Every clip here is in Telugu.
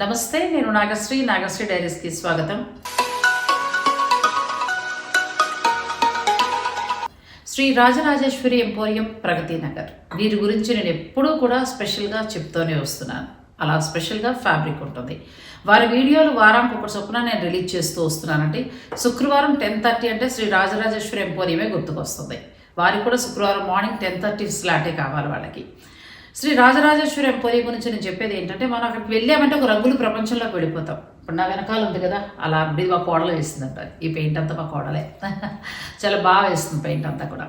నమస్తే నేను నాగశ్రీ నాగశ్రీ డైరీస్కి స్వాగతం. శ్రీ రాజరాజేశ్వరి ఎంపోరియం ప్రగతి నగర్. వీరి గురించి నేను ఎప్పుడూ కూడా స్పెషల్గా చెప్తూనే వస్తున్నాను. అలా స్పెషల్గా ఫ్యాబ్రిక్ ఉంటుంది. వారి వీడియోలు వారానికి ఒకటి చొప్పున నేను రిలీజ్ చేస్తూ వస్తున్నానండి. శుక్రవారం టెన్ థర్టీ అంటే శ్రీ రాజరాజేశ్వరి ఎంపోరియమే గుర్తుకొస్తుంది. వారికి కూడా శుక్రవారం మార్నింగ్ టెన్ థర్టీ స్లాటే కావాలి వాళ్ళకి. శ్రీ రాజరాజేశ్వరి ఎంపోరియం గురించి నేను చెప్పేది ఏంటంటే మనం అక్కడికి వెళ్ళామంటే ఒక రంగుల ప్రపంచంలోకి వెళ్ళిపోతాం. ఇప్పుడు నా వెనకాల ఉంది కదా అలా ఇది మా కోడలో వేస్తుందంట ఈ పెయింట్ అంతా మా కోడలే. చాలా బాగా వేస్తుంది పెయింట్ అంతా కూడా.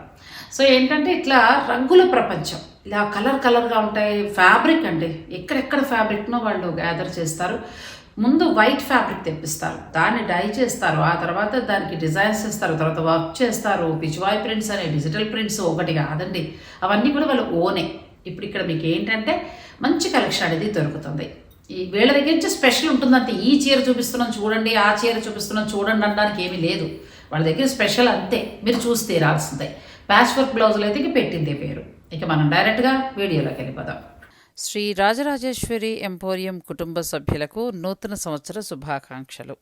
సో ఏంటంటే ఇట్లా రంగుల ప్రపంచం. ఇలా కలర్ కలర్గా ఉంటాయి. ఫ్యాబ్రిక్ అండి ఎక్కడెక్కడ ఫ్యాబ్రిక్నో వాళ్ళు గ్యాదర్ చేస్తారు. ముందు వైట్ ఫ్యాబ్రిక్ తెప్పిస్తారు. దాన్ని డై చేస్తారు. ఆ తర్వాత దానికి డిజైన్స్ చేస్తారు. తర్వాత వర్క్ చేస్తారు. పిచ్వాయ్ ప్రింట్స్ అనే డిజిటల్ ప్రింట్స్ ఒకటి కాదండి. అవన్నీ కూడా వాళ్ళు ఓనే. ఇప్పుడు ఇక్కడ మీకు ఏంటంటే మంచి కలెక్షన్ అనేది దొరుకుతుంది. ఈ వీళ్ళ దగ్గర నుంచి స్పెషల్ ఉంటుందంటే ఈ చీర చూపిస్తున్నాం చూడండి ఆ చీర చూపిస్తున్నాం చూడండి అనడానికి ఏమీ లేదు. వాళ్ళ దగ్గర స్పెషల్ అంతే. మీరు చూస్తే రాల్సిందే ప్యాచ్ వర్క్ బ్లౌజులు అయితే పెట్టిందే పేరు. ఇక మనం డైరెక్ట్గా వీడియోలోకి వెళ్ళిపోదాం. శ్రీ రాజరాజేశ్వరి ఎంపోరియం కుటుంబ సభ్యులకు నూతన సంవత్సర శుభాకాంక్షలు.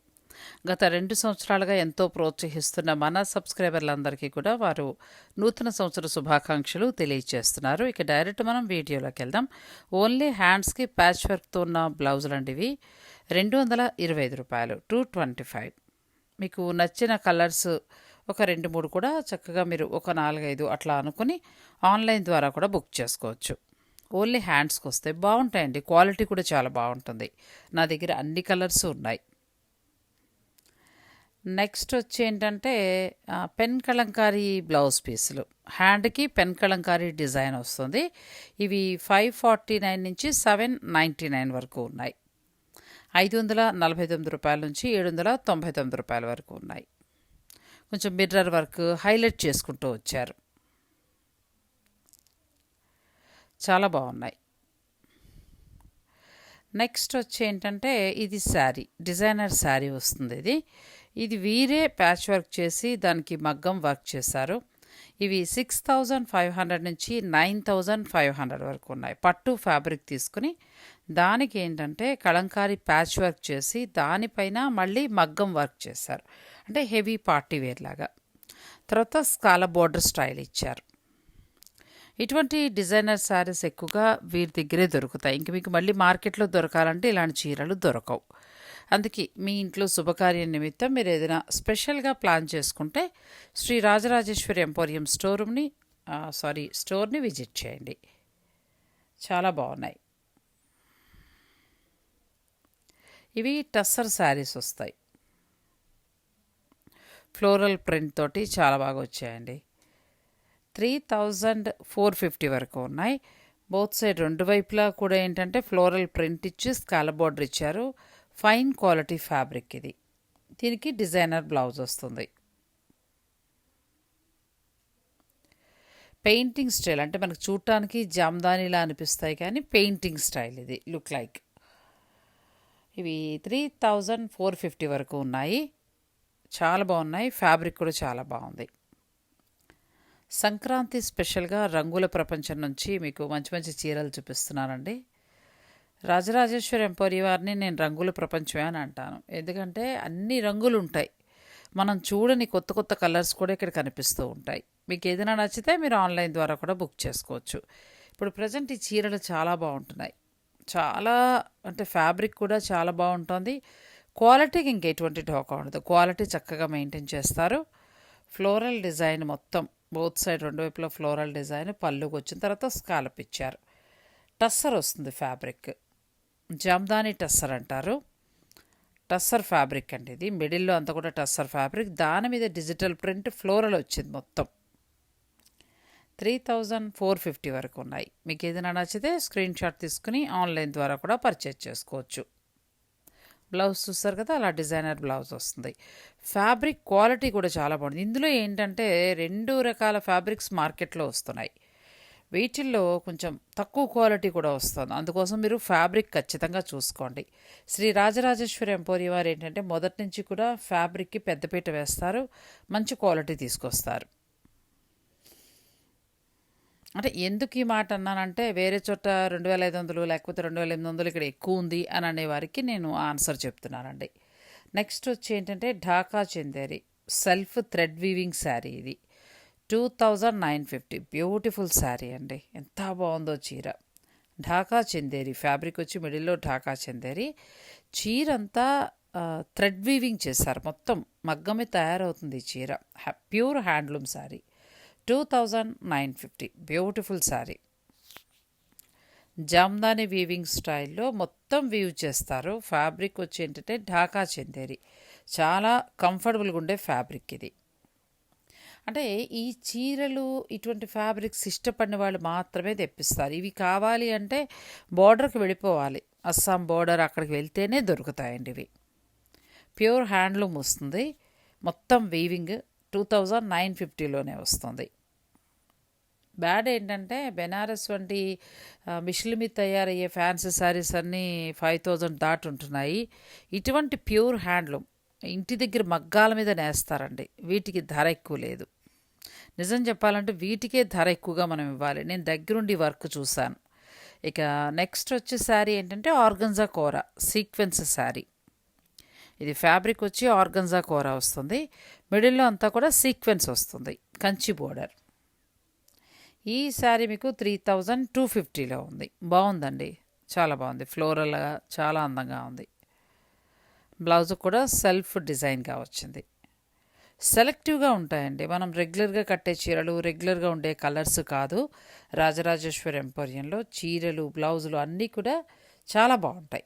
గత రెండు సంవత్సరాలుగా ఎంతో ప్రోత్సహిస్తున్న మన సబ్స్క్రైబర్లందరికీ కూడా వారు నూతన సంవత్సర శుభాకాంక్షలు తెలియజేస్తున్నారు. ఇక డైరెక్ట్ మనం వీడియోలోకి వెళ్దాం. ఓన్లీ హ్యాండ్స్కి ప్యాచ్ వర్క్తో ఉన్న బ్లౌజులు అండి ఇవి రెండు వందల ఇరవై ఐదు రూపాయలు టూ ట్వంటీ ఫైవ్. మీకు నచ్చిన కలర్స్ ఒక రెండు మూడు కూడా చక్కగా మీరు ఒక నాలుగైదు అట్లా అనుకుని ఆన్లైన్ ద్వారా కూడా బుక్ చేసుకోవచ్చు. ఓన్లీ హ్యాండ్స్కి వస్తే బాగుంటాయండి. క్వాలిటీ కూడా చాలా బాగుంటుంది. నా దగ్గర అన్ని కలర్స్ ఉన్నాయి. నెక్స్ట్ వచ్చి ఏంటంటే పెన్ కలంకారీ బ్లౌజ్ పీసులు. హ్యాండ్కి పెన్ కలంకారీ డిజైన్ వస్తుంది. ఇవి ఫైవ్ ఫార్టీ నైన్ నుంచి సెవెన్ నైంటీ నైన్ వరకు ఉన్నాయి. ఐదు వందల నలభై తొమ్మిది రూపాయల నుంచి ఏడు వందల తొంభై తొమ్మిది రూపాయల వరకు ఉన్నాయి. కొంచెం మిర్రర్ వర్క్ హైలైట్ చేసుకుంటూ వచ్చారు. చాలా బాగున్నాయి. నెక్స్ట్ వచ్చి ఏంటంటే ఇది శారీ. డిజైనర్ శారీ వస్తుంది ఇది. ఇది వీరే ప్యాచ్ వర్క్ చేసి దానికి మగ్గం వర్క్ చేశారు. ఇవి సిక్స్ థౌజండ్ ఫైవ్ హండ్రెడ్ నుంచి నైన్ థౌజండ్ ఫైవ్ హండ్రెడ్ వరకు ఉన్నాయి. పట్టు ఫ్యాబ్రిక్ తీసుకుని దానికి ఏంటంటే కలంకారీ ప్యాచ్ వర్క్ చేసి దానిపైన మళ్ళీ మగ్గం వర్క్ చేశారు. అంటే హెవీ పార్టీ వేర్ లాగా. తర్వాత స్కాల బోర్డర్ స్టైల్ ఇచ్చారు. ఇటువంటి డిజైనర్ శారీస్ ఎక్కువగా వీరి దగ్గరే దొరుకుతాయి. ఇంక మీకు మళ్ళీ మార్కెట్లో దొరకాలంటే ఇలాంటి చీరలు దొరకవు. అందుకే మీ ఇంట్లో శుభకార్యం నిమిత్తం మీరు ఏదైనా స్పెషల్గా ప్లాన్ చేసుకుంటే శ్రీ రాజరాజేశ్వరి ఎంపోరియం స్టోర్ రూమ్ని సారీ స్టోర్ని విజిట్ చేయండి. చాలా బాగున్నాయి. ఇవి టస్సర్ శారీస్ వస్తాయి. ఫ్లోరల్ ప్రింట్ తోటి చాలా బాగా వచ్చాయండి. త్రీ థౌజండ్ ఫోర్ ఫిఫ్టీ వరకు ఉన్నాయి. బోత్ సైడ్ రెండు వైపులా కూడా ఏంటంటే ఫ్లోరల్ ప్రింట్ ఇచ్చి స్కాల బోర్డర్ ఇచ్చారు. ఫైన్ క్వాలిటీ ఫ్యాబ్రిక్ ఇది. దీనికి డిజైనర్ బ్లౌజ్ వస్తుంది. పెయింటింగ్ స్టైల్ అంటే మనకు చూడటానికి జామ్దానిలా అనిపిస్తాయి కానీ పెయింటింగ్ స్టైల్ ఇది లుక్ లైక్. ఇవి త్రీ థౌజండ్ ఫోర్ ఫిఫ్టీ వరకు ఉన్నాయి. చాలా బాగున్నాయి. ఫ్యాబ్రిక్ కూడా చాలా బాగుంది. సంక్రాంతి స్పెషల్గా రంగుల ప్రపంచం నుంచి మీకు మంచి మంచి చీరలు చూపిస్తున్నానండి. రాజరాజేశ్వరి ఎంపోరి వారిని నేను రంగుల ప్రపంచమే అని అంటాను. ఎందుకంటే అన్ని రంగులు ఉంటాయి మనం చూడని కొత్త కొత్త కలర్స్ కూడా ఇక్కడ కనిపిస్తూ ఉంటాయి. మీకు ఏదైనా నచ్చితే మీరు ఆన్లైన్ ద్వారా కూడా బుక్ చేసుకోవచ్చు. ఇప్పుడు ప్రజెంట్ ఈ చీరలు చాలా బాగుంటున్నాయి. చాలా అంటే ఫ్యాబ్రిక్ కూడా చాలా బాగుంటుంది. క్వాలిటీకి ఇంకెటువంటి ఢోకా ఉండదు. క్వాలిటీ చక్కగా మెయింటైన్ చేస్తారు. ఫ్లోరల్ డిజైన్ మొత్తం బోత్ సైడ్ రెండు వైపులా ఫ్లోరల్ డిజైన్ పళ్ళుకి వచ్చిన తర్వాత స్కాలప్ ఇచ్చారు. టస్సర్ వస్తుంది ఫ్యాబ్రిక్. జామ్దాని టస్సర్ అంటారు. టస్సర్ ఫ్యాబ్రిక్ అండి ఇది. మిడిల్లో అంతా కూడా టస్సర్ ఫ్యాబ్రిక్. దాని మీద డిజిటల్ ప్రింట్ ఫ్లోరల్ వచ్చింది మొత్తం. త్రీ థౌజండ్ ఫోర్ ఫిఫ్టీ వరకు ఉన్నాయి. మీకు ఏదైనా నచ్చితే స్క్రీన్ షాట్ తీసుకుని ఆన్లైన్ ద్వారా కూడా పర్చేజ్ చేసుకోవచ్చు. బ్లౌజ్ చూస్తారు కదా అలా డిజైనర్ బ్లౌజ్ వస్తుంది. ఫ్యాబ్రిక్ క్వాలిటీ కూడా చాలా బాగుంది. ఇందులో ఏంటంటే రెండు రకాల ఫ్యాబ్రిక్స్ మార్కెట్లో వస్తున్నాయి. వీటిల్లో కొంచెం తక్కువ క్వాలిటీ కూడా వస్తుంది. అందుకోసం మీరు ఫ్యాబ్రిక్ ఖచ్చితంగా చూసుకోండి. శ్రీ రాజరాజేశ్వరి ఎంపోరి వారు ఏంటంటే మొదటి నుంచి కూడా ఫ్యాబ్రిక్కి పెద్దపీట వేస్తారు మంచి క్వాలిటీ తీసుకొస్తారు. అంటే ఎందుకు ఈ మాట అన్నానంటే వేరే చోట రెండు వేల ఐదు వందలు లేకపోతే రెండు వేల ఎనిమిది వందలు ఇక్కడ ఎక్కువ ఉంది అని అనే వారికి నేను ఆన్సర్ చెప్తున్నానండి. నెక్స్ట్ వచ్చి ఏంటంటే Dhaka Chanderi self thread weaving sari ఇది. Two thousand nine fifty. Beautiful sari అండి. ఎంత బాగుందో చీర. ఢాకా చందేరి ఫ్యాబ్రిక్ వచ్చి మిడిల్లో ఢాకా చందేరి. చీర అంతా థ్రెడ్ వీవింగ్ చేశారు. మొత్తం మగ్గమే తయారవుతుంది చీర. Pure handloom sari two thousand nine fifty. Beautiful sari Jamdani weaving స్టైల్లో మొత్తం వీవ్ చేస్తారు. ఫ్యాబ్రిక్ వచ్చి ఏంటంటే ఢాకా చందేరి. చాలా కంఫర్టబుల్గా ఉండే ఫ్యాబ్రిక్ ఇది. అంటే ఈ చీరలు ఇటువంటి ఫ్యాబ్రిక్స్ ఇష్టపడిన వాళ్ళు మాత్రమే తెప్పిస్తారు. ఇవి కావాలి అంటే బోర్డర్కి వెళ్ళిపోవాలి. అస్సాం బోర్డర్ అక్కడికి వెళ్తేనే దొరుకుతాయండి ఇవి. ప్యూర్ హ్యాండ్లూమ్ వస్తుంది. మొత్తం వీవింగ్ టూ థౌజండ్ నైన్ ఫిఫ్టీలోనే వస్తుంది. బ్యాడ్ ఏంటంటే బెనారస్ వంటి మిషిల్ మిషన్ల మీద తయారయ్యే ఫ్యాన్సీ శారీస్ అన్నీ ఫైవ్ థౌజండ్ దాటి ఉంటున్నాయి. ఇటువంటి ప్యూర్ హ్యాండ్లూమ్ ఇంటి దగ్గర మగ్గాల మీద నేస్తారండి. వీటికి ధర ఎక్కువ లేదు. నిజం చెప్పాలంటే వీటికే ధర ఎక్కువగా మనం ఇవ్వాలి. నేను దగ్గరుండి వర్క్ చూశాను. ఇక నెక్స్ట్ వచ్చే శారీ ఏంటంటే ఆర్గన్జా కూర సీక్వెన్స్ శారీ. ఇది ఫ్యాబ్రిక్ వచ్చి ఆర్గన్జా కూర వస్తుంది. మిడిల్లో అంతా కూడా సీక్వెన్స్ వస్తుంది. కంచి బోర్డర్. ఈ శారీ మీకు త్రీ థౌజండ్ టూ ఫిఫ్టీలో ఉంది. బాగుందండి. చాలా బాగుంది. ఫ్లోరల్గా చాలా అందంగా ఉంది. బ్లౌజ్ కూడా సెల్ఫ్ డిజైన్గా వచ్చింది సెలెక్టివ్గా ఉంటాయండి. మనం రెగ్యులర్గా కట్టే చీరలు రెగ్యులర్గా ఉండే కలర్స్ కాదు. రాజరాజేశ్వరి ఎంపోరియంలో చీరలు బ్లౌజులు అన్నీ కూడా చాలా బాగుంటాయి.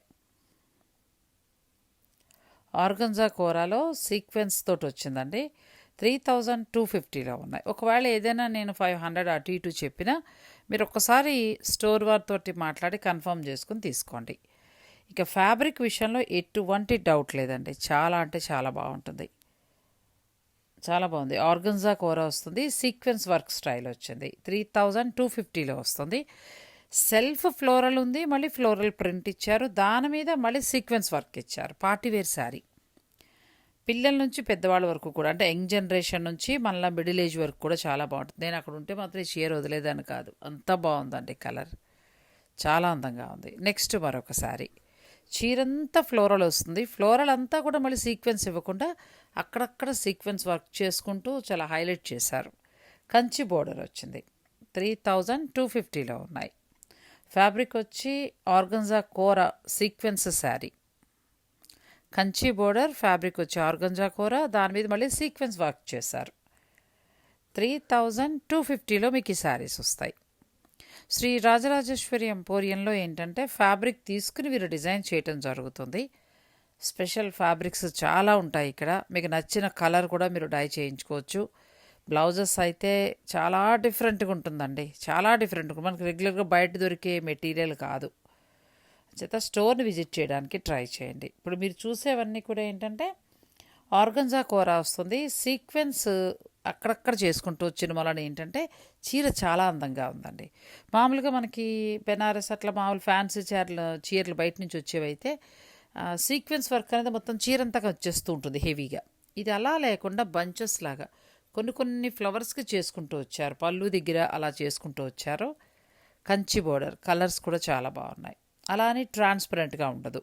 ఆర్గంజా కూరలో సీక్వెన్స్ తోటి వచ్చిందండి. త్రీ థౌజండ్ టూ ఫిఫ్టీలో ఉన్నాయి. ఒకవేళ ఏదైనా నేను ఫైవ్ హండ్రెడ్ అటు ఇటు చెప్పినా మీరు ఒక్కసారి స్టోర్ వారితోటి మాట్లాడి కన్ఫర్మ్ చేసుకుని తీసుకోండి. ఇక ఫ్యాబ్రిక్ విషయంలో ఎటువంటి డౌట్ లేదండి. చాలా అంటే చాలా బాగుంటుంది. చాలా బాగుంది. ఆర్గన్జా కూర వస్తుంది. సీక్వెన్స్ వర్క్ స్టైల్ వచ్చింది. త్రీ థౌజండ్ టూ ఫిఫ్టీలో వస్తుంది. సెల్ఫ్ ఫ్లోరల్ ఉంది. మళ్ళీ ఫ్లోరల్ ప్రింట్ ఇచ్చారు. దాని మీద మళ్ళీ సీక్వెన్స్ వర్క్ ఇచ్చారు. Party wear sari. పిల్లల నుంచి పెద్దవాళ్ళ వరకు కూడా అంటే యంగ్ జనరేషన్ నుంచి మళ్ళీ మిడిల్ ఏజ్ వరకు కూడా చాలా బాగుంటుంది. నేను అక్కడ ఉంటే మాత్రం ఈ చీర వదిలేదని కాదు. అంత బాగుందండి కలర్. చాలా అందంగా ఉంది. నెక్స్ట్ మరొక శారీ. చీరంతా ఫ్లోరల్ వస్తుంది. ఫ్లోరల్ అంతా కూడా మళ్ళీ సీక్వెన్స్ ఇవ్వకుండా అక్కడక్కడ సీక్వెన్స్ వర్క్ చేసుకుంటూ చాలా హైలైట్ చేశారు. కంచి బోర్డర్ వచ్చింది. త్రీ థౌజండ్ టూ ఫిఫ్టీలో ఉన్నాయి. ఫ్యాబ్రిక్ వచ్చి ఆర్గంజా కూర sequence sari Kanchi border fabric వచ్చి ఆర్గంజా కూర దాని మీద మళ్ళీ సీక్వెన్స్ వర్క్ చేశారు. త్రీ థౌజండ్ టూ ఫిఫ్టీలో మీకు ఈ శారీస్ వస్తాయి. శ్రీ రాజరాజేశ్వరి ఎంపోరియంలో ఏంటంటే ఫ్యాబ్రిక్ తీసుకుని వీరు డిజైన్ చేయటం జరుగుతుంది. స్పెషల్ ఫ్యాబ్రిక్స్ చాలా ఉంటాయి ఇక్కడ. మీకు నచ్చిన కలర్ కూడా మీరు డై చేయించుకోవచ్చు. బ్లౌజెస్ అయితే చాలా డిఫరెంట్గా ఉంటుందండి. చాలా డిఫరెంట్ మనకి రెగ్యులర్గా బయట దొరికే మెటీరియల్ కాదు. చేత స్టోర్ని విజిట్ చేయడానికి ట్రై చేయండి. ఇప్పుడు మీరు చూసేవన్నీ కూడా ఏంటంటే ఆర్గంజా కూర వస్తుంది. సీక్వెన్స్ అక్కడక్కడ చేసుకుంటూ వచ్చిన వలన ఏంటంటే చీర చాలా అందంగా ఉందండి. మామూలుగా మనకి బెనారస్ అట్లా మామూలు ఫ్యాన్సీ చీరలు చీరలు బయట నుంచి వచ్చేవైతే సీక్వెన్స్ వర్క్ అనేది మొత్తం చీర వచ్చేస్తూ ఉంటుంది హెవీగా. ఇది అలా లేకుండా బంచెస్ లాగా కొన్ని కొన్ని ఫ్లవర్స్కి చేసుకుంటూ వచ్చారు. పళ్ళు దగ్గర అలా చేసుకుంటూ వచ్చారు. కంచి బోర్డర్ కలర్స్ కూడా చాలా బాగున్నాయి. అలా అని ట్రాన్స్పరెంట్గా ఉండదు.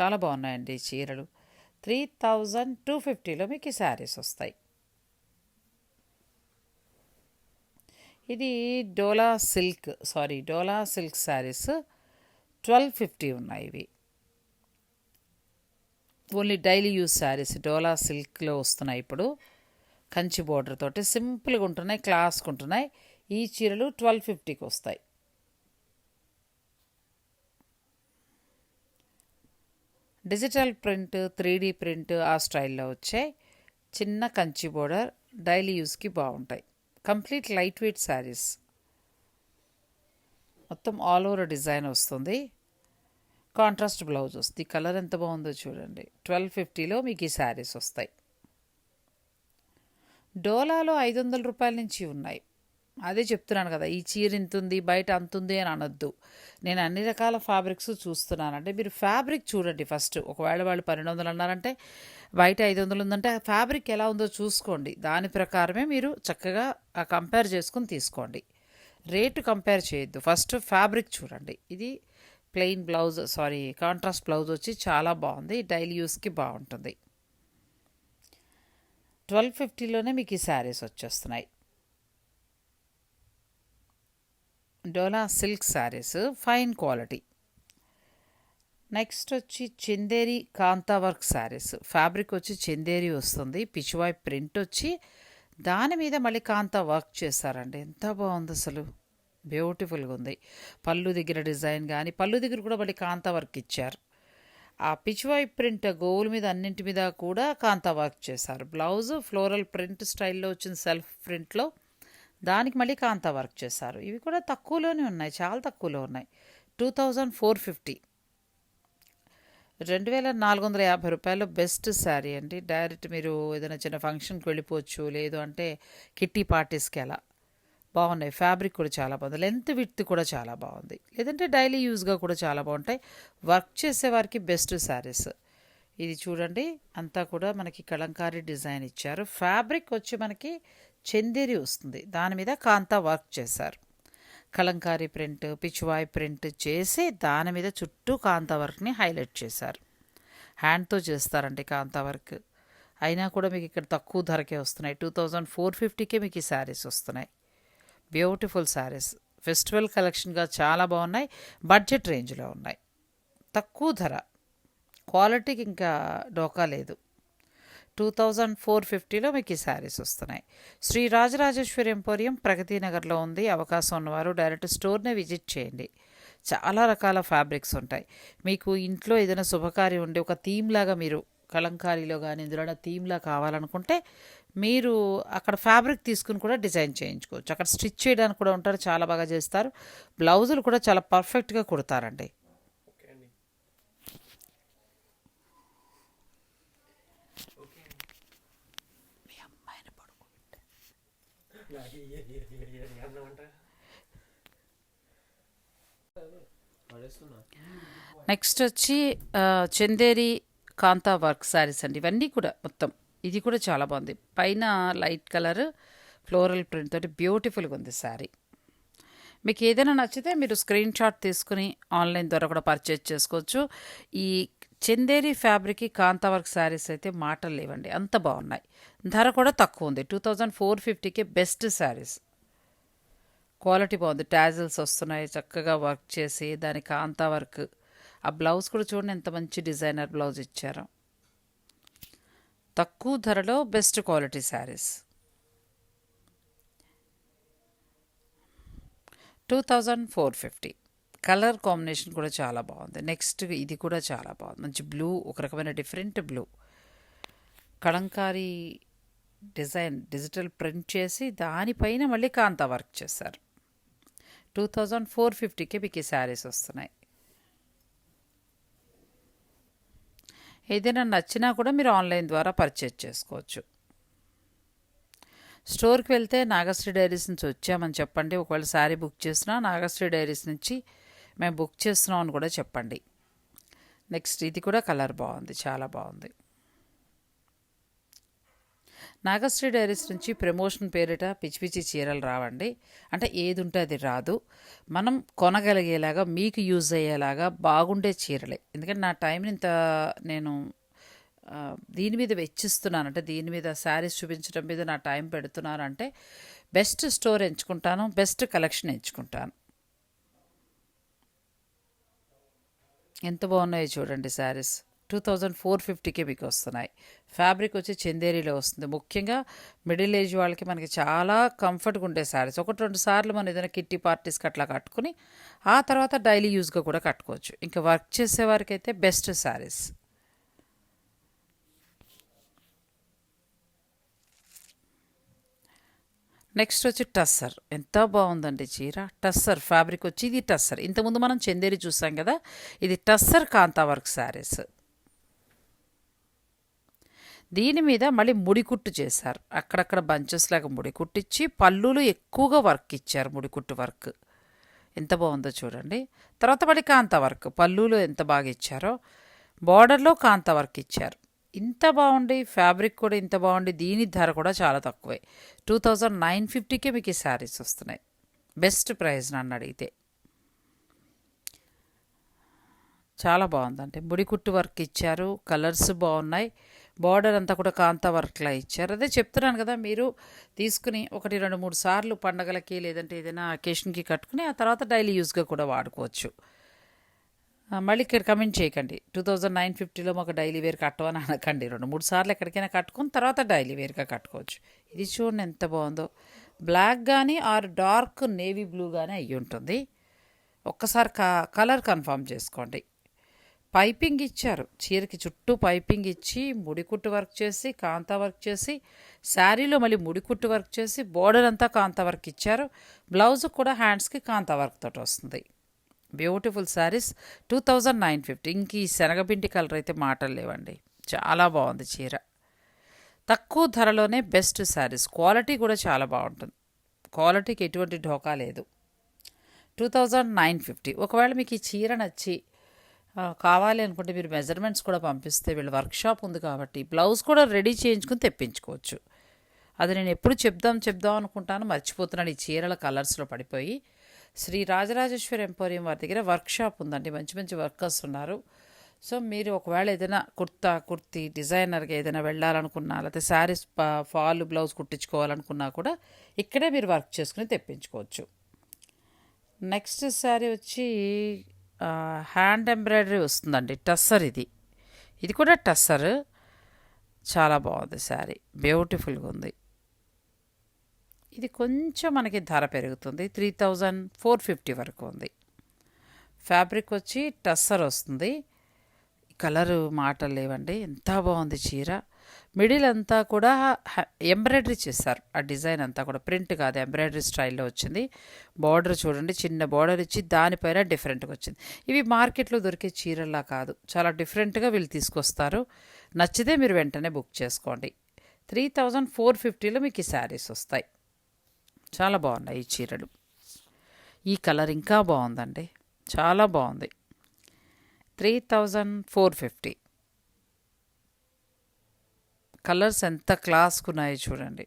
చాలా బాగున్నాయండి చీరలు. త్రీ థౌజండ్ టూ ఫిఫ్టీలో మీకు ఈ శారీస్ వస్తాయి. ఇది Dola silk sari Dola silk saris twelve fifty ఉన్నాయి ఇవి. Only daily use saris Dola సిల్క్లో వస్తున్నాయి ఇప్పుడు. కంచి బోర్డర్ తోటి సింపుల్గా ఉంటున్నాయి క్లాస్గా ఉంటున్నాయి. ఈ చీరలు ట్వెల్వ్ ఫిఫ్టీకి వస్తాయి. Digital print three D print ఆ స్టైల్లో వచ్చాయి చిన్న కంచి బోర్డర్ డైలీ యూస్కి బాగుంటాయి. Complete light weight saris. మొత్తం ఆల్ ఓవర్ డిజైన్ వస్తుంది. కాంట్రాస్ట్ బ్లౌజ్ వస్తుంది కలర్ ఎంత బాగుందో చూడండి. ట్వెల్వ్ ఫిఫ్టీలో మీకు ఈ శారీస్ వస్తాయి. డోలాలో ఐదు వందల రూపాయల నుంచి ఉన్నాయి. అదే చెప్తున్నాను కదా ఈ చీర ఇంత ఉంది బయట అంత ఉంది అని అనొద్దు. నేను అన్ని రకాల ఫ్యాబ్రిక్స్ చూస్తున్నాను. అంటే మీరు ఫ్యాబ్రిక్ చూడండి ఫస్ట్ ఒకవేళ వాళ్ళు పన్నెండు వందలు అన్నారంటే బయట ఐదు వందలు ఉందంటే ఫ్యాబ్రిక్ ఎలా ఉందో చూసుకోండి. దాని ప్రకారమే మీరు చక్కగా కంపేర్ చేసుకుని తీసుకోండి. రేటు కంపేర్ చేయొద్దు. ఫస్ట్ ఫ్యాబ్రిక్ చూడండి. ఇది plain blouse sari contrast blouse వచ్చి చాలా బాగుంది. డైలీ యూస్కి బాగుంటుంది. ట్వెల్వ్ ఫిఫ్టీలోనే మీకు ఈ శారీస్ వచ్చేస్తున్నాయి. Dola silk saris fine quality. Next వచ్చి చందేరి కాంతా వర్క్ శారీస్. ఫ్యాబ్రిక్ వచ్చి చందేరి వస్తుంది పిచ్చివాయ్ ప్రింట్ వచ్చి దాని మీద మళ్ళీ కాంతా వర్క్ చేశారండి. ఎంత బాగుంది అసలు. బ్యూటిఫుల్గా ఉంది. పళ్ళు దగ్గర డిజైన్ కానీ పళ్ళు దగ్గర కూడా మళ్ళీ కాంతా వర్క్ ఇచ్చారు. ఆ పిచ్చివాయ్ ప్రింట్ గోల్ మీద అన్నింటి మీద కూడా కాంతా వర్క్ చేశారు. బ్లౌజ్ ఫ్లోరల్ ప్రింట్ స్టైల్లో వచ్చిన సెల్ఫ్ ప్రింట్లో దానికి మళ్ళీ కాంతా వర్క్ చేశారు. ఇవి కూడా తక్కువలోనే ఉన్నాయి చాలా తక్కువలో ఉన్నాయి. Two thousand four fifty. రెండు వేల నాలుగు వందల యాభై రూపాయలు బెస్ట్ శారీ అండి. డైరెక్ట్ మీరు ఏదైనా చిన్న ఫంక్షన్కి వెళ్ళిపోవచ్చు లేదు అంటే కిట్టి పార్టీస్కి అలా. బాగున్నాయి. ఫ్యాబ్రిక్ కూడా చాలా బాగుంది. లెంత్ విత్ కూడా చాలా బాగుంది. లేదంటే డైలీ యూజ్గా కూడా చాలా బాగుంటాయి. వర్క్ చేసేవారికి బెస్ట్ శారీస్. ఇది చూడండి. అంతా కూడా మనకి కలంకారీ డిజైన్ ఇచ్చారు. ఫ్యాబ్రిక్ వచ్చి మనకి చందేరి వస్తుంది. దాని మీద కాంతా వర్క్ చేశారు. కలంకారీ ప్రింట్ పిచ్వాయ్ ప్రింట్ చేసి దాని మీద చుట్టూ కాంతా వర్క్ని హైలైట్ చేశారు. హ్యాండ్తో చేస్తారండి కాంతా వర్క్. అయినా కూడా మీకు ఇక్కడ తక్కువ ధరకే వస్తున్నాయి. టూ థౌజండ్ ఫోర్ ఫిఫ్టీకే మీకు ఈ శారీస్ వస్తున్నాయి. బ్యూటిఫుల్ శారీస్. ఫెస్టివల్ కలెక్షన్గా చాలా బాగున్నాయి. బడ్జెట్ రేంజ్లో ఉన్నాయి. తక్కువ ధర. క్వాలిటీకి ఇంకా డోకా లేదు. టూ థౌజండ్ ఫోర్ ఫిఫ్టీలో మీకు ఈ శారీస్ వస్తున్నాయి. శ్రీ రాజరాజేశ్వరి ఎంపోరియం ప్రగతి నగర్లో ఉంది. అవకాశం ఉన్నవారు డైరెక్ట్ స్టోర్నే విజిట్ చేయండి. చాలా రకాల ఫ్యాబ్రిక్స్ ఉంటాయి. మీకు ఇంట్లో ఏదైనా శుభకార్యం ఉండి ఒక థీమ్ లాగా మీరు కలంకారీలో కానీ ఇందులో థీమ్లా కావాలనుకుంటే మీరు అక్కడ ఫ్యాబ్రిక్ తీసుకుని కూడా డిజైన్ చేయించుకోవచ్చు. అక్కడ స్టిచ్ చేయడానికి కూడా ఉంటారు. చాలా బాగా చేస్తారు. బ్లౌజులు కూడా చాలా పర్ఫెక్ట్గా కుడతారండి. నెక్స్ట్ వచ్చి చందేరి కాంతా వర్క్ శారీస్ అండి. ఇవన్నీ కూడా మొత్తం. ఇది కూడా చాలా బాగుంది. పైన లైట్ కలర్ ఫ్లోరల్ ప్రింట్ తోటి బ్యూటిఫుల్గా ఉంది శారీ. మీకు ఏదైనా నచ్చితే మీరు స్క్రీన్ షాట్ తీసుకుని ఆన్లైన్ ద్వారా కూడా పర్చేజ్ చేసుకోవచ్చు. ఈ చందేరి ఫ్యాబ్రిక్ కాంతా వర్క్ శారీస్ అయితే మాటలు లేవండి. అంత బాగున్నాయి. ధర కూడా తక్కువ ఉంది. టూ థౌజండ్ ఫోర్ ఫిఫ్టీకి బెస్ట్ శారీస్. క్వాలిటీ బాగుంది. టాజిల్స్ వస్తున్నాయి. చక్కగా వర్క్ చేసి దాని కాంతా వర్క్. ఆ బ్లౌజ్ కూడా చూడండి ఎంత మంచి డిజైనర్ బ్లౌజ్ ఇచ్చారు. తక్కువ ధరలో best quality saris. Two thousand four fifty. Colour combination కూడా చాలా బాగుంది. నెక్స్ట్ ఇది కూడా చాలా బాగుంది. మంచి బ్లూ ఒక రకమైన different blue. Kalamkari design digital print చేసి దానిపైన మళ్ళీ కాంతా వర్క్ చేశారు. టూ థౌజండ్ ఫోర్ ఫిఫ్టీకి మీకు ఈ శారీస్ వస్తున్నాయి. ఏదైనా నచ్చినా కూడా మీరు ఆన్లైన్ ద్వారా పర్చేజ్ చేసుకోవచ్చు. స్టోర్కి వెళ్తే నాగశ్రీ డైరీస్ నుంచి వచ్చామని చెప్పండి. ఒకవేళ శారీ బుక్ చేసినా నాగశ్రీ డైరీస్ నుంచి మేము బుక్ చేస్తున్నాం అని కూడా చెప్పండి. నెక్స్ట్ ఇది కూడా కలర్ బాగుంది చాలా బాగుంది. నాగశ్రీ డైరీస్ నుంచి ప్రమోషన్ పేరిట పిచ్చి పిచ్చి చీరలు రావండి. అంటే ఏది ఉంటే అది రాదు. మనం కొనగలిగేలాగా మీకు యూజ్ అయ్యేలాగా బాగుండే చీరలే. ఎందుకంటే నా టైంని ఇంత నేను దీని మీద వెచ్చిస్తున్నాను. అంటే దీని మీద శారీస్ చూపించడం మీద నా టైం పెడుతున్నాను అంటే బెస్ట్ స్టోర్ ఎంచుకుంటాను బెస్ట్ కలెక్షన్ ఎంచుకుంటాను. ఎంత బాగున్నాయో చూడండి శారీస్. టూ థౌజండ్ ఫోర్ ఫిఫ్టీకే మీకు వస్తున్నాయి. ఫ్యాబ్రిక్ వచ్చి చందేరిలో వస్తుంది. ముఖ్యంగా మిడిల్ ఏజ్ వాళ్ళకి మనకి చాలా కంఫర్ట్గా ఉండే శారీస్. ఒకటి రెండు సార్లు మనం ఏదైనా కిట్టి పార్టీస్కి అట్లా కట్టుకుని ఆ తర్వాత డైలీ యూజ్గా కూడా కట్టుకోవచ్చు. ఇంకా వర్క్ చేసే వారికి అయితే బెస్ట్ శారీస్. నెక్స్ట్ వచ్చి టస్సర్. ఎంత బాగుందండి చీర. టస్సర్ ఫ్యాబ్రిక్ వచ్చి ఇది టస్సర్. ఇంతకుముందు మనం చందేరి చూసాం కదా ఇది టస్సర్ కాంతా వర్క్ శారీస్. దీని మీద మళ్ళీ ముడికుట్టు చేశారు. అక్కడక్కడ బంచెస్ లాగా ముడికుట్టిచ్చి పళ్ళులు ఎక్కువగా వర్క్ ఇచ్చారు ముడికుట్టు వర్క్. ఎంత బాగుందో చూడండి. తర్వాత మళ్ళీ కాంత వర్క్. పళ్ళులు ఎంత బాగా ఇచ్చారో బార్డర్లో కాంత వర్క్ ఇచ్చారు. ఇంత బాగుండి ఫ్యాబ్రిక్ కూడా ఇంత బాగుండి దీని ధర కూడా చాలా తక్కువే. టూ థౌజండ్ నైన్ ఫిఫ్టీకే మీకు ఈ శారీస్ వస్తున్నాయి. బెస్ట్ ప్రైస్ నన్ను అడిగితే. చాలా బాగుందండి. ముడికుట్టు వర్క్ ఇచ్చారు. కలర్స్ బాగున్నాయి. బార్డర్ అంతా కూడా కాంతా వర్క్లా ఇచ్చారు. అదే చెప్తున్నాను కదా మీరు తీసుకుని ఒకటి రెండు మూడు సార్లు పండగలకి లేదంటే ఏదైనా అకేషన్కి కట్టుకుని ఆ తర్వాత డైలీ యూస్గా కూడా వాడుకోవచ్చు. మళ్ళీ ఇక్కడ కమెంట్ చేయకండి. టూ థౌజండ్ నైన్ ఫిఫ్టీలో మాకు డైలీ వేర్ కట్టవని అనకండి. రెండు మూడు సార్లు ఎక్కడికైనా కట్టుకుని తర్వాత డైలీ వేర్గా కట్టుకోవచ్చు. ఇది చూడండి ఎంత బాగుందో. బ్లాక్ కానీ ఆర్ డార్క్ నేవీ బ్లూ కానీ అయ్యి ఉంటుంది ఒక్కసారి క కలర్ కన్ఫర్మ్ చేసుకోండి. పైపింగ్ ఇచ్చారు. చీరకి చుట్టూ పైపింగ్ ఇచ్చి ముడికుట్టు వర్క్ చేసి కాంతా వర్క్ చేసి శారీలో మళ్ళీ ముడికుట్టు వర్క్ చేసి బోర్డర్ అంతా కాంతా వర్క్ ఇచ్చారు. బ్లౌజ్ కూడా హ్యాండ్స్కి కాంతా వర్క్ తోటి వస్తుంది. Beautiful saris two thousand nine fifty ఇంక ఈ శనగపిండి కలర్ అయితే మాటలు లేవండి. చాలా బాగుంది చీర. తక్కువ ధరలోనే బెస్ట్ శారీస్ క్వాలిటీ కూడా చాలా బాగుంటుంది. క్వాలిటీకి ఎటువంటి ఢోకా లేదు. టూ థౌజండ్ నైన్ ఫిఫ్టీ ఒకవేళ మీకు ఈ చీర నచ్చి కావాలి అనుకుంటే మీరు మెజర్మెంట్స్ కూడా పంపిస్తే వీళ్ళ వర్క్షాప్ ఉంది కాబట్టి బ్లౌజ్ కూడా రెడీ చేయించుకుని తెప్పించుకోవచ్చు. అది నేను ఎప్పుడు చెప్దాం చెప్దాం అనుకుంటాను మర్చిపోతున్నాను. ఈ చీరల కలర్స్లో పడిపోయి శ్రీ రాజరాజేశ్వరి ఎంపోరియం వారి దగ్గర వర్క్షాప్ ఉందండి. మంచి మంచి వర్కర్స్ ఉన్నారు. సో మీరు ఒకవేళ ఏదైనా కుర్తా కుర్తీ డిజైనర్గా ఏదైనా వెళ్ళాలనుకున్నా లేకపోతే శారీస్ ఫాల్ బ్లౌజ్ కుట్టించుకోవాలనుకున్నా కూడా ఇక్కడే మీరు వర్క్ చేసుకుని తెప్పించుకోవచ్చు. నెక్స్ట్ శారీ వచ్చి హ్యాండ్ ఎంబ్రాయిడరీ వస్తుందండి. టస్సర్ ఇది. ఇది కూడా టస్సర్. చాలా బాగుంది శారీ. బ్యూటిఫుల్గా ఉంది. ఇది కొంచెం మనకి ధర పెరుగుతుంది. త్రీ థౌజండ్ ఫోర్ ఫిఫ్టీ వరకు ఉంది. ఫ్యాబ్రిక్ వచ్చి టస్సర్ వస్తుంది. కలరు మాటలు లేవండి. ఎంత బాగుంది చీర. మిడిల్ అంతా కూడా ఎంబ్రాయిడరీ చేశారు. ఆ డిజైన్ అంతా కూడా ప్రింట్ కాదు ఎంబ్రాయిడరీ స్టైల్లో వచ్చింది. బార్డర్ చూడండి చిన్న బార్డర్ ఇచ్చి దానిపైన డిఫరెంట్గా వచ్చింది. ఇవి మార్కెట్లో దొరికే చీరల్లా కాదు. చాలా డిఫరెంట్గా వీళ్ళు తీసుకొస్తారు. నచ్చితే మీరు వెంటనే బుక్ చేసుకోండి. త్రీ థౌజండ్ ఫోర్ ఫిఫ్టీలో మీకు ఈ శారీస్ వస్తాయి. చాలా బాగున్నాయి ఈ చీరలు. ఈ కలర్ ఇంకా బాగుందండి. చాలా బాగుంది. Three thousand four fifty. Colours ఎంత క్లాస్కున్నాయో చూడండి.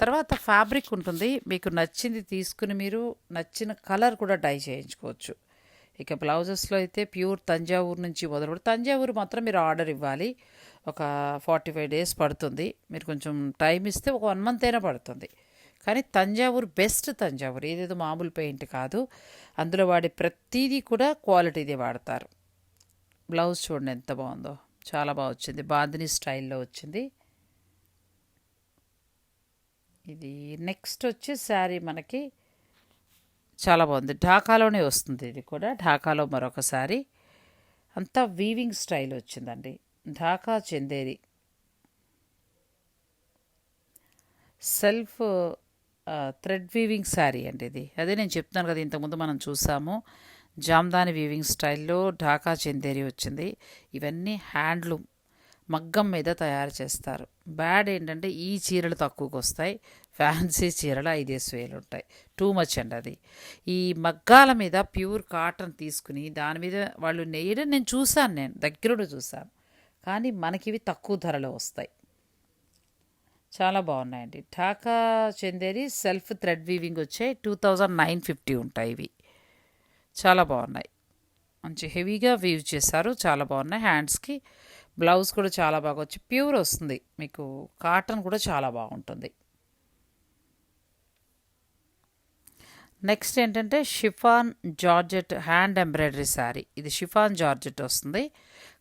తర్వాత ఫ్యాబ్రిక్ ఉంటుంది. మీకు నచ్చింది తీసుకుని మీరు నచ్చిన కలర్ కూడా డై చేయించుకోవచ్చు. ఇక బ్లౌజెస్లో అయితే ప్యూర్ తంజావూరు నుంచి మొదలు తంజావూరు మాత్రం మీరు ఆర్డర్ ఇవ్వాలి. ఒక ఫార్టీ ఫైవ్ డేస్ పడుతుంది. మీరు కొంచెం టైం ఇస్తే ఒక వన్ మంత్ అయినా పడుతుంది. కానీ తంజావూరు బెస్ట్ తంజావూరు. ఏదేదో మామూలు పెయింట్ కాదు. అందులో వాడే ప్రతిదీ కూడా క్వాలిటీదే వాడతారు. బ్లౌజ్ చూడండి ఎంత బాగుందో. చాలా బాగా వచ్చింది. బాందిని స్టైల్లో వచ్చింది. ఇది నెక్స్ట్ వచ్చి శారీ మనకి చాలా బాగుంది. ఢాకాలోనే వస్తుంది ఇది కూడా. ఢాకాలో మరొక శారీ. అంతా వీవింగ్ స్టైల్ వచ్చిందండి. Dhaka Chanderi. Self thread weaving sari అండి ఇది. అదే నేను చెప్తున్నాను కదా ఇంతకుముందు మనం చూసాము. జామ్దాని వీవింగ్ స్టైల్లో ఢాకా చందేరి వచ్చింది. ఇవన్నీ హ్యాండ్లూమ్ మగ్గం మీద తయారు చేస్తారు. బ్యాడ్ ఏంటంటే ఈ చీరలు తక్కువకు వస్తాయి. ఫ్యాన్సీ చీరలు ఐదేసి వేలు ఉంటాయి. టూ మచ్ అండి అది. ఈ మగ్గాల మీద ప్యూర్ కాటన్ తీసుకుని దాని మీద వాళ్ళు నేయడం నేను చూశాను నేను దగ్గరుండి చూశాను. కానీ మనకి ఇవి తక్కువ ధరలో వస్తాయి. చాలా బాగున్నాయండి. Dhaka Chanderi self thread weaving వచ్చాయి. టూ థౌజండ్ నైన్ ఫిఫ్టీ ఉంటాయి ఇవి. చాలా బాగున్నాయి. మంచి హెవీగా వీవ్ చేశారు. చాలా బాగున్నాయి. హ్యాండ్స్కి బ్లౌజ్ కూడా చాలా బాగా వచ్చి ప్యూర్ వస్తుంది. మీకు కాటన్ కూడా చాలా బాగుంటుంది. నెక్స్ట్ ఏంటంటే chiffon georgette hand embroidery sari ఇది షిఫాన్ జార్జెట్ వస్తుంది.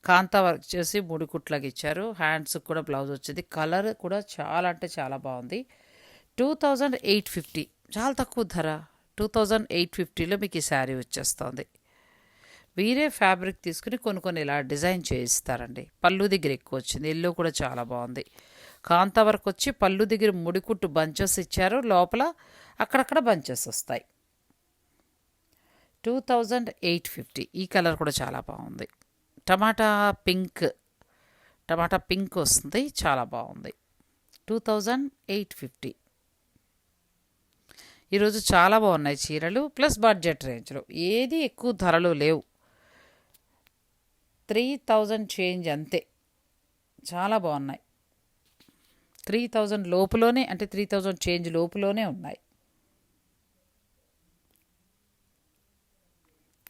కాంతా వర్క్ చేసి మూడు కుట్లకి ఇచ్చారు. హ్యాండ్స్కి కూడా బ్లౌజ్ వచ్చింది. కలర్ కూడా చాలా అంటే చాలా బాగుంది. టూ థౌజండ్ ఎయిట్ ఫిఫ్టీ చాలా తక్కువ ధర. టూ థౌజండ్ ఎయిట్ ఫిఫ్టీలో మీకు ఈ శారీ వచ్చేస్తుంది. వీరే ఫ్యాబ్రిక్ తీసుకుని కొన్ని కొన్ని ఇలా డిజైన్ చేయిస్తారండి. పళ్ళు దగ్గర ఎక్కువ వచ్చింది. ఎల్లో కూడా చాలా బాగుంది. కాంత వరకు వచ్చి పళ్ళు దగ్గర ముడికుట్టు బంచెస్ ఇచ్చారు. లోపల అక్కడక్కడ బంచెస్ వస్తాయి. Two thousand eight fifty. ఈ కలర్ కూడా చాలా బాగుంది. టమాటా పింక్. టమాటా పింక్ వస్తుంది. చాలా బాగుంది. Two thousand eight fifty. ఈరోజు చాలా బాగున్నాయి చీరలు ప్లస్ బడ్జెట్ రేంజ్లో. ఏది ఎక్కువ ధరలు లేవు. త్రీ థౌజండ్ చేంజ్ అంతే. చాలా బాగున్నాయి. త్రీ థౌజండ్ లోపులోనే అంటే త్రీ థౌజండ్ చేంజ్ లోపులోనే ఉన్నాయి.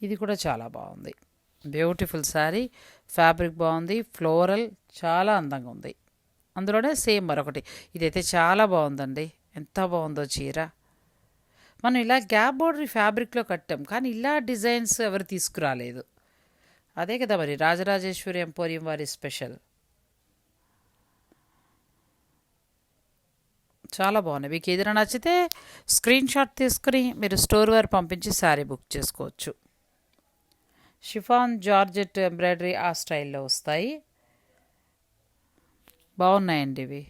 ఇది కూడా చాలా బాగుంది. బ్యూటిఫుల్ శారీ ఫ్యాబ్రిక్ బాగుంది ఫ్లోరల్ చాలా అందంగా ఉంది. అందులోనే సేమ్ మరొకటి. ఇదైతే చాలా బాగుందండి. ఎంత బాగుందో చీర. మనం ఇలా గ్యాప్ బోర్డర్ ఫ్యాబ్రిక్లో కట్టాం కానీ ఇలా డిజైన్స్ ఎవరు తీసుకురాలేదు. అదే కదా మరి రాజరాజేశ్వరి ఎంపోరియం వారి స్పెషల్. చాలా బాగున్నాయి. మీకు ఏదైనా నచ్చితే స్క్రీన్ షాట్ తీసుకుని మీరు స్టోర్ వారు పంపించి శారీ బుక్ చేసుకోవచ్చు. షిఫాన్ జార్జెట్ ఎంబ్రాయిడరీ ఆ స్టైల్లో వస్తాయి. బాగున్నాయండి ఇవి.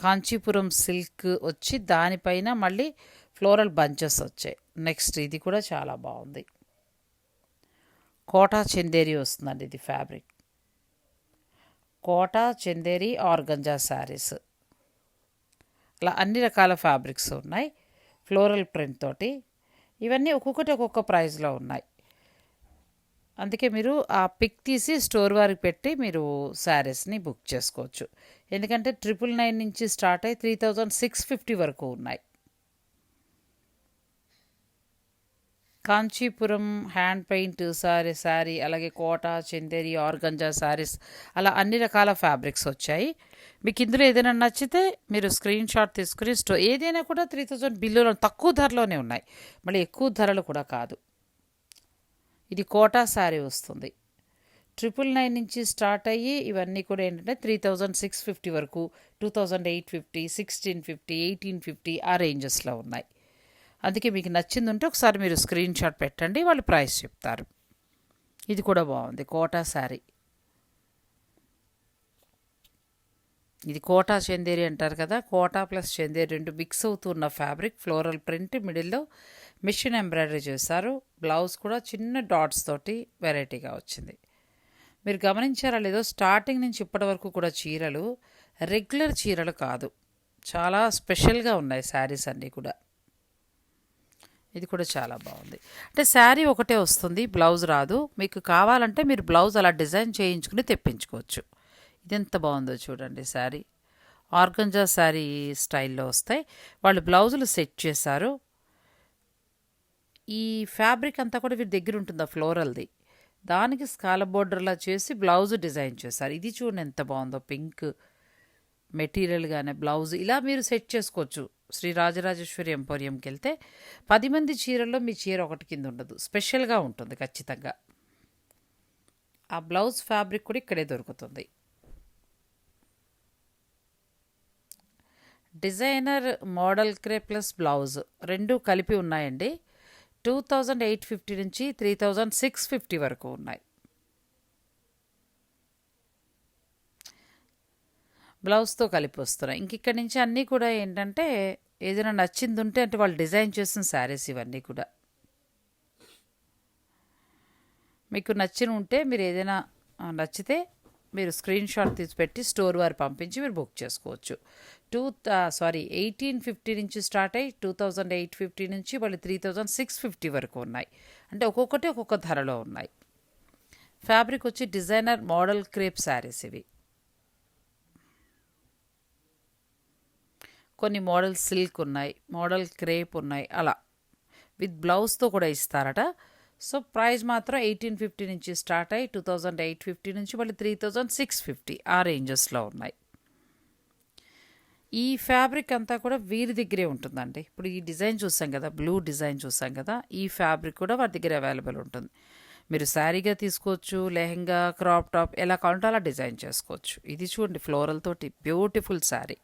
కాంచీపురం సిల్క్ వచ్చి దానిపైన మళ్ళీ ఫ్లోరల్ బంచెస్ వచ్చాయి. నెక్స్ట్ ఇది కూడా చాలా బాగుంది. కోటా చందేరి వస్తుందండి ఇది ఫ్యాబ్రిక్. కోటా చందేరి ఆర్గంజా శారీస్. అలా అన్ని రకాల ఫ్యాబ్రిక్స్ ఉన్నాయి. ఫ్లోరల్ ప్రింట్ తోటి. ఇవన్నీ ఒక్కొక్కటి ఒక్కొక్క ప్రైస్లో ఉన్నాయి. అందుకే మీరు ఆ పిక్ తీసి స్టోర్ వారికి పెట్టి మీరు శారీస్ని బుక్ చేసుకోవచ్చు. ఎందుకంటే ట్రిపుల్ నైన్ నుంచి స్టార్ట్ అయ్యి త్రీ థౌజండ్ సిక్స్ ఫిఫ్టీ వరకు ఉన్నాయి. Kanchipuram hand paint sorry sari అలాగే కోట చందేరి ఆర్గంజా శారీస్ అలా అన్ని రకాల ఫ్యాబ్రిక్స్ వచ్చాయి. మీకు ఇందులో ఏదైనా నచ్చితే మీరు స్క్రీన్ షాట్ తీసుకుని స్టో ఏదైనా కూడా త్రీ థౌజండ్ బిల్లులో తక్కువ ధరలోనే ఉన్నాయి. మళ్ళీ ఎక్కువ ధరలు కూడా కాదు. ఇది కోటా శారీ వస్తుంది. ట్రిపుల్ నైన్ నుంచి స్టార్ట్ అయ్యి ఇవన్నీ కూడా ఏంటంటే త్రీ థౌజండ్ సిక్స్ ఫిఫ్టీ వరకు two thousand eight fifty sixteen fifty eighteen fifty ఆ రేంజెస్లో ఉన్నాయి. అందుకే మీకు నచ్చింది ఉంటే ఒకసారి మీరు స్క్రీన్ షాట్ పెట్టండి వాళ్ళు ప్రైస్ చెప్తారు. ఇది కూడా బాగుంది కోటా శారీ. ఇది కోటా చందేరి అంటారు కదా కోటా ప్లస్ చందేరి రెండు మిక్స్ అవుతున్న ఫ్యాబ్రిక్ ఫ్లోరల్ ప్రింట్ మిడిల్లో మిషన్ ఎంబ్రాయిడరీ చేశారు. బ్లౌజ్ కూడా చిన్న డాట్స్ తోటి వెరైటీగా వచ్చింది. మీరు గమనించారా లేదో స్టార్టింగ్ నుంచి ఇప్పటి వరకు కూడా చీరలు రెగ్యులర్ చీరలు కాదు. చాలా స్పెషల్గా ఉన్నాయి శారీస్ అన్నీ కూడా. ఇది కూడా చాలా బాగుంది. అంటే శారీ ఒకటే వస్తుంది బ్లౌజ్ రాదు. మీకు కావాలంటే మీరు బ్లౌజ్ అలా డిజైన్ చేయించుకుని తెప్పించుకోవచ్చు. ఇది ఎంత బాగుందో చూడండి శారీ. ఆర్గంజా శారీ స్టైల్లో వస్తాయి. వాళ్ళు బ్లౌజులు సెట్ చేశారు. ఈ ఫ్యాబ్రిక్ అంతా కూడా వీరి దగ్గర ఉంటుంది ఆ ఫ్లోరల్ది? దానికి స్కాల బోర్డర్లా చేసి బ్లౌజ్ డిజైన్ చేశారు. ఇది చూడండి ఎంత బాగుందో పింక్ మెటీరియల్ కానీ బ్లౌజ్. ఇలా మీరు సెట్ చేసుకోవచ్చు. శ్రీ రాజరాజేశ్వరి ఎంపోరియంకి వెళ్తే పది మంది చీరల్లో మీ చీర ఒకటి కింద ఉండదు. స్పెషల్గా ఉంటుంది ఖచ్చితంగా. ఆ బ్లౌజ్ ఫ్యాబ్రిక్ కూడా ఇక్కడే దొరుకుతుంది. Designer model crepe plus blouse రెండు కలిపి ఉన్నాయండి. టూ థౌజండ్ ఎయిట్ ఫిఫ్టీ నుంచి త్రీ థౌజండ్ సిక్స్ ఫిఫ్టీ వరకు ఉన్నాయి. బ్లౌజ్తో కలిపి వస్తున్నాయి. ఇంక ఇక్కడి నుంచి అన్నీ కూడా ఏంటంటే ఏదైనా నచ్చింది ఉంటే అంటే వాళ్ళు డిజైన్ చేసిన శారీస్ ఇవన్నీ కూడా. మీకు నచ్చిన ఉంటే మీరు ఏదైనా నచ్చితే మీరు స్క్రీన్ షాట్ తీసి పెట్టి స్టోర్ వారు పంపించి మీరు బుక్ చేసుకోవచ్చు. టూ సారీ ఎయిటీన్ ఫిఫ్టీ నుంచి స్టార్ట్ అయ్యి టూ థౌజండ్ ఎయిట్ ఫిఫ్టీ నుంచి వాళ్ళు త్రీ థౌజండ్ సిక్స్ ఫిఫ్టీ వరకు ఉన్నాయి. అంటే ఒక్కొక్కటి ఒక్కొక్క ధరలో ఉన్నాయి. ఫ్యాబ్రిక్ వచ్చి డిజైనర్ మోడల్ క్రేప్ శారీస్ ఇవి. కొన్ని మోడల్ సిల్క్ ఉన్నాయి మోడల్ క్రేప్ ఉన్నాయి అలా. విత్ బ్లౌజ్తో కూడా ఇస్తారట. సో ప్రైస్ మాత్రం ఎయిటీన్ ఫిఫ్టీ నుంచి స్టార్ట్ అయ్యి టూ థౌజండ్ ఎయిట్ ఫిఫ్టీ నుంచి మళ్ళీ త్రీ థౌజండ్ సిక్స్ ఫిఫ్టీ ఆ రేంజెస్లో ఉన్నాయి. ఈ ఫ్యాబ్రిక్ అంతా కూడా వీరి దగ్గరే ఉంటుందండి. ఇప్పుడు ఈ డిజైన్ చూసాం కదా బ్లూ డిజైన్ చూసాం కదా ఈ ఫ్యాబ్రిక్ కూడా వారి దగ్గర అవైలబుల్ ఉంటుంది. మీరు శారీగా తీసుకోవచ్చు లెహంగా క్రాప్ టాప్ ఎలా కావాలంటే అలా డిజైన్ చేసుకోవచ్చు. ఇది చూడండి ఫ్లోరల్ తోటి బ్యూటిఫుల్ శారీ.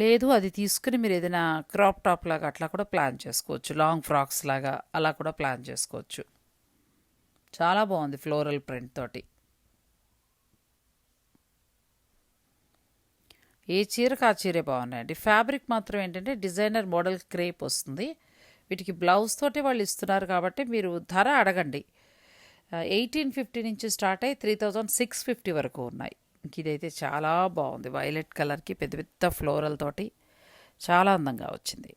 లేదు అది తీసుకుని మీరు ఏదైనా క్రాప్ టాప్ లాగా అట్లా కూడా ప్లాన్ చేసుకోవచ్చు. లాంగ్ ఫ్రాక్స్ లాగా అలా కూడా ప్లాన్ చేసుకోవచ్చు. చాలా బాగుంది ఫ్లోరల్ ప్రింట్ తోటి. ఏ చీరకు ఆ చీరే బాగున్నాయండి. ఫ్యాబ్రిక్ మాత్రం ఏంటంటే డిజైనర్ మోడల్ క్రేప్ వస్తుంది. వీటికి బ్లౌజ్ తోటి వాళ్ళు ఇస్తున్నారు కాబట్టి మీరు ధర అడగండి. ఎయిటీన్ ఫిఫ్టీ నుంచి స్టార్ట్ అయ్యి త్రీ థౌజండ్ సిక్స్ ఫిఫ్టీ వరకు ఉన్నాయి. ఇదైతే చాలా బాగుంది. వైలెట్ కలర్కి పెద్ద పెద్ద ఫ్లోరల్ తోటి చాలా అందంగా వచ్చింది.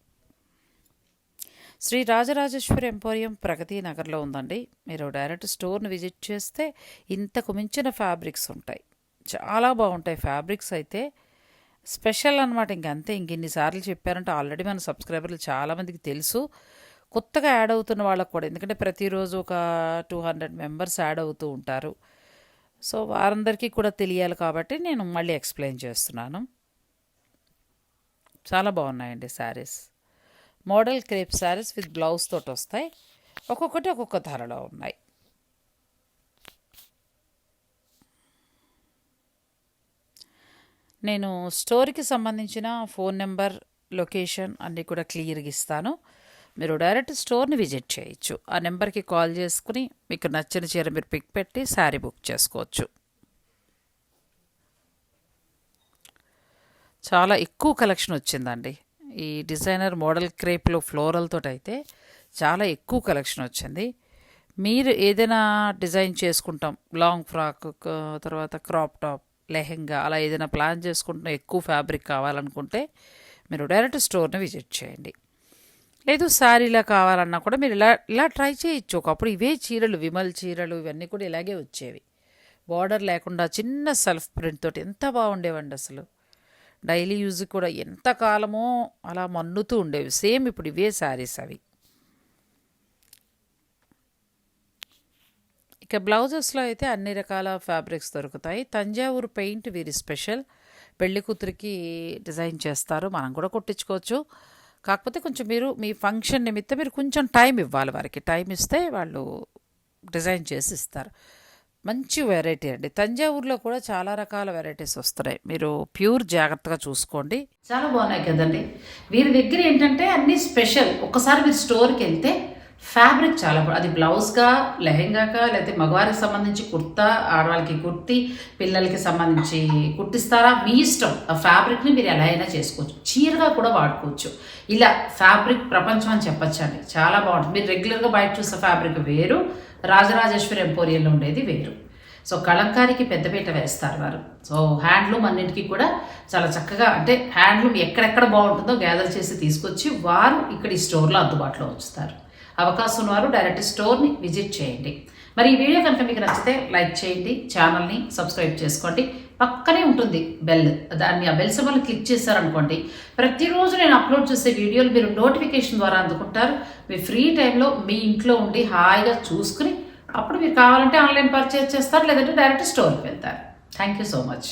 శ్రీ రాజరాజేశ్వరి ఎంపోరియం ప్రగతి నగర్లో ఉందండి. మీరు డైరెక్ట్ స్టోర్ని విజిట్ చేస్తే ఇంతకు మించిన ఫ్యాబ్రిక్స్ ఉంటాయి. చాలా బాగుంటాయి ఫ్యాబ్రిక్స్ అయితే. స్పెషల్ అనమాట ఇంకంతే ఇంకెన్నిసార్లు చెప్పారంటే ఆల్రెడీ మన సబ్స్క్రైబర్లు చాలామందికి తెలుసు. కొత్తగా యాడ్ అవుతున్న వాళ్ళకు కూడా ఎందుకంటే ప్రతిరోజు ఒక టూ హండ్రెడ్ మెంబర్స్ యాడ్ అవుతూ ఉంటారు. సో వారందరికీ కూడా తెలియాలి కాబట్టి నేను మళ్ళీ ఎక్స్ప్లెయిన్ చేస్తున్నాను. చాలా బాగున్నాయండి saris. Model crepe saris with blouse తోటి వస్తాయి. ఒక్కొక్కటి ఒక్కొక్క ధరలో ఉన్నాయి. నేను స్టోర్కి సంబంధించిన ఫోన్ నెంబర్ లొకేషన్ అన్నీ కూడా క్లియర్గా ఇస్తాను. మీరు డైరెక్ట్ స్టోర్ని విజిట్ చేయొచ్చు. ఆ నెంబర్కి కాల్ చేసుకుని మీకు నచ్చిన చీర మీరు పిక్ పెట్టి శారీ బుక్ చేసుకోవచ్చు. చాలా ఎక్కువ కలెక్షన్ వచ్చిందండి. ఈ డిజైనర్ మోడల్ క్రేప్లో ఫ్లోరల్ అయితే చాలా ఎక్కువ కలెక్షన్ వచ్చింది. మీరు ఏదైనా డిజైన్ చేసుకుంటాం లాంగ్ ఫ్రాక్ తర్వాత క్రాప్ టాప్ లెహెంగా అలా ఏదైనా ప్లాన్ చేసుకుంటున్న ఎక్కువ ఫ్యాబ్రిక్ కావాలనుకుంటే మీరు డైరెక్ట్ స్టోర్ని విజిట్ చేయండి. లేదు సారీలా కావాలన్నా కూడా మీరు ఇలా ఇలా ట్రై చేయొచ్చు. ఒకప్పుడు ఇవే చీరలు విమల్ చీరలు ఇవన్నీ కూడా ఇలాగే వచ్చేవి. బార్డర్ లేకుండా చిన్న సెల్ఫ్ ప్రింట్ తోటి ఎంత బాగుండేవండి అసలు. డైలీ యూజ్ కూడా ఎంత కాలమో అలా మన్నుతూ ఉండేవి. సేమ్ ఇప్పుడు ఇవే శారీస్ అవి. ఇక బ్లౌజెస్లో అయితే అన్ని రకాల ఫ్యాబ్రిక్స్ దొరుకుతాయి. తంజావూరు పెయింట్ వీరి స్పెషల్ పెళ్ళి కూతురికి డిజైన్ చేస్తారు. మనం కూడా కుట్టించుకోవచ్చు. కాకపోతే కొంచెం మీరు మీ ఫంక్షన్ నిమిత్తం మీరు కొంచెం టైం ఇవ్వాలి వారికి. టైం ఇస్తే వాళ్ళు డిజైన్ చేసి ఇస్తారు. మంచి వెరైటీ అండి. తంజావూరులో కూడా చాలా రకాల వెరైటీస్ వస్తున్నాయి. మీరు ప్యూర్ జాగ్రత్తగా చూసుకోండి. చాలా బాగున్నాయి కదండి. వీరి దగ్గర ఏంటంటే అన్ని స్పెషల్. ఒకసారి మీరు స్టోర్కి వెళ్తే ఫ్యాబ్రిక్ చాలా అది బ్లౌజ్గా లెహెంగాగా లేకపోతే మగవారికి సంబంధించి కుర్తా ఆడవాళ్ళకి కుర్తి పిల్లలకి సంబంధించి కుట్టిస్తారా? మీ ఇష్టం. ఆ ఫ్యాబ్రిక్ని మీరు ఎలా అయినా చేసుకోవచ్చు. చీరగా కూడా వాడుకోవచ్చు. ఇలా ఫ్యాబ్రిక్ ప్రపంచం అని చెప్పచ్చండి. చాలా బాగుంటుంది. మీరు రెగ్యులర్గా బయట చూసే ఫ్యాబ్రిక్ వేరు. రాజరాజేశ్వరి ఎంపోరియంలో ఉండేది వేరు. సో కలంకారికి పెద్దపీట వేస్తారు వారు. సో హ్యాండ్లూమ్ అన్నింటికి కూడా చాలా చక్కగా అంటే హ్యాండ్లూమ్ ఎక్కడెక్కడ బాగుంటుందో గ్యాదర్ చేసి తీసుకొచ్చి వారు ఇక్కడ ఈ స్టోర్లో అందుబాటులో ఉంచుతారు. అవకాశం ఉన్నవారు డైరెక్ట్ స్టోర్ని విజిట్ చేయండి. మరి ఈ వీడియో కనుక మీకు నచ్చితే లైక్ చేయండి ఛానల్ని సబ్స్క్రైబ్ చేసుకోండి. పక్కనే ఉంటుంది బెల్. దాన్ని ఆ బెల్ సింబల్ క్లిక్ చేశారనుకోండి ప్రతిరోజు నేను అప్లోడ్ చేసే వీడియోలు మీరు నోటిఫికేషన్ ద్వారా అందుకుంటారు. మీ ఫ్రీ టైంలో మీ ఇంట్లో ఉండి హాయిగా చూసుకుని అప్పుడు మీరు కావాలంటే ఆన్లైన్ పర్చేజ్ చేస్తారు లేదంటే డైరెక్ట్ స్టోర్కి వెళ్తారు. Thank you so much.